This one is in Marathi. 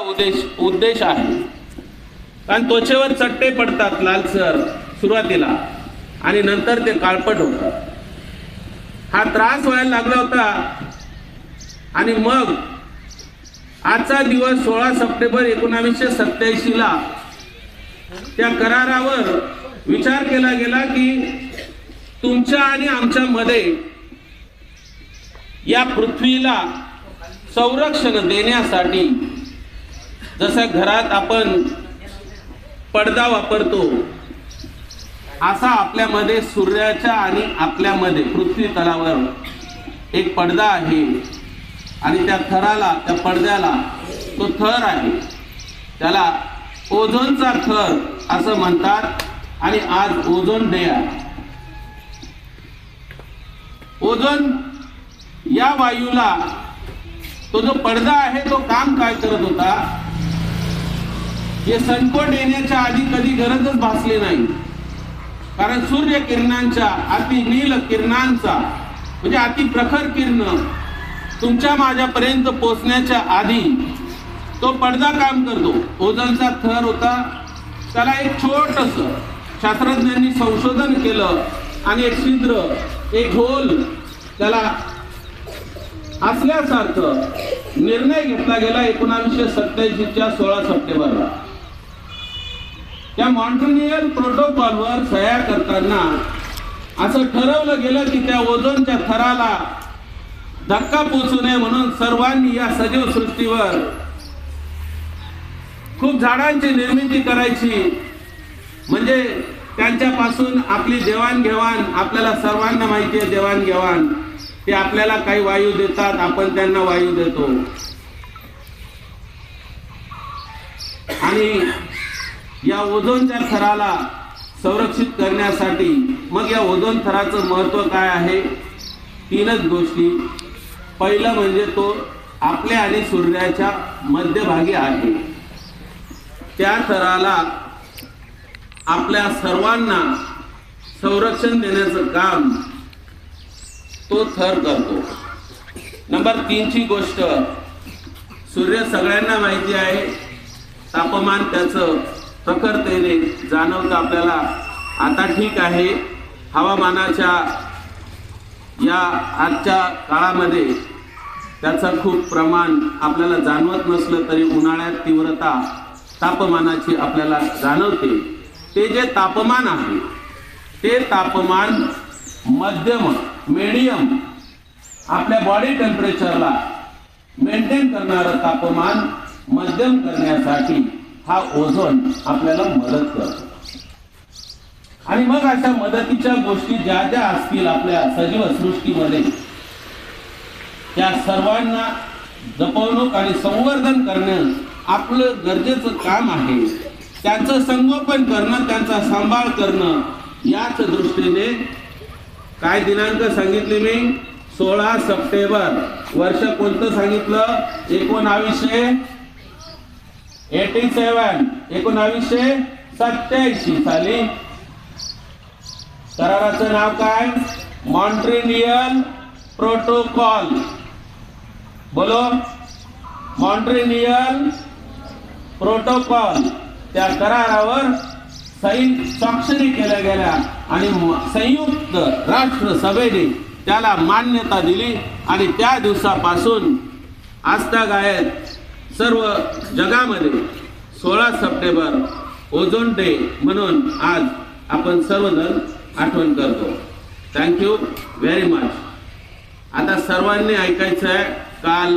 उद्देश उद्देश आहे. कारण त्वचेवर चट्टे पडतात लालसर सुरुवातीला. आणि नंतर ते काळपट होतात हा त्रास व्हायला लागला होता. आणि मग आजचा दिवस सोळा सप्टेंबर एकोणावीसशे सत्याऐंशी ला त्या करारावर विचार केला गेला की तुमच्या आणि आमच्यामध्ये या पृथ्वीला संरक्षण देण्यासाठी जसं घरात आपण पडदा वापरतो असा आपल्यामध्ये सूर्याच्या आणि आपल्यामध्ये पृथ्वी तलावर एक पडदा आहे. आणि त्या थराला त्या पडद्याला तो थर आहे. त्याला ओझोनचा थर असं म्हणतात आणि आज ओझोन डे आहे. ओझोन या वायूला तो जो पडदा आहे तो काम काय करत होता? हे संकट येण्याच्या आधी कधी गरजच भासली नाही. कारण सूर्य किरणांच्या अति नील किरणांचा म्हणजे अति प्रखर किरण तुमच्या माझ्यापर्यंत पोचण्याच्या आधी तो पडदा काम करतो. ओझनचा थर होता. त्याला एक छोटस शास्त्रज्ञांनी संशोधन केलं आणि एक छिद्र एक होल त्याला असल्यासारखं निर्णय घेतला गेला एकोणावीसशे सत्याऐंशीच्या सोळा सप्टेंबरला. त्या मॉन्ट्रिनियल प्रोटोकॉलवर सह्या करताना असं ठरवलं गेलं की त्या ओझोनच्या थराला धक्का पोचू नये म्हणून सर्वांनी या सजीव सृष्टीवर खूप झाडांची निर्मिती करायची. म्हणजे त्यांच्यापासून आपली देवाणघेवाण आपल्याला सर्वांना माहिती आहे देवाणघेवाण. ते आपल्याला काही वायू देतात आपण त्यांना वायू देतो. आणि या ओझोनच्या थराला संरक्षित करण्यासाठी. मग या ओझोन थराचं महत्त्व काय आहे? तीनच गोष्टी. पहिलं म्हणजे तो आपल्या आणि सूर्याच्या मध्यभागी आहे. त्या थराला आपल्या सर्वांना संरक्षण देण्याचं काम तो थर करतो. नंबर तीनची गोष्ट. सूर्य सगळ्यांना माहिती आहे. तापमान त्याचं प्रखरतेने जाणवतं आपल्याला. आता ठीक आहे हवामानाच्या या आजच्या काळामध्ये त्याचं खूप प्रमाण आपल्याला जाणवत नसलं तरी उन्हाळ्यात तीव्रता तापमानाची आपल्याला जाणवते. ते जे तापमान आहे ते तापमान मध्यम मेडियम आपल्या बॉडी टेम्परेचरला मेंटेन करणारं तापमान मध्यम करण्यासाठी हा ओझोन आपल्याला मदत करतो. आणि मग अशा मदतीच्या गोष्टी ज्या ज्या असतील आपल्या सजीव सृष्टीमध्ये त्या सर्वांना जपवणूक आणि संवर्धन करणं आपलं गरजेचं काम आहे. त्यांचं संगोपन करणं त्यांचा सांभाळ करणं याच दृष्टीने काय दिनांक सांगितले मी? सोळा सप्टेंबर. वर्ष कोणतं सांगितलं? एकोणावीसशे एटी सेवन एकोणावीसशे सत्याऐंशी साली. कराराचं नाव काय? Montreal protocol. बोलो. Montreal protocol. त्या करारावर सही स्वाक्षरी केल्या गेल्या आणि म- संयुक्त राष्ट्र सभेने त्याला मान्यता दिली आणि त्या दिवसापासून आजतागायत सर्व जगामध्ये सोळा सप्टेंबर ओझोन डे म्हणून आज आपण सर्वजण आठवण करतो. थँक्यू व्हेरी मच आता सर्वांनी ऐकायचं आहे काल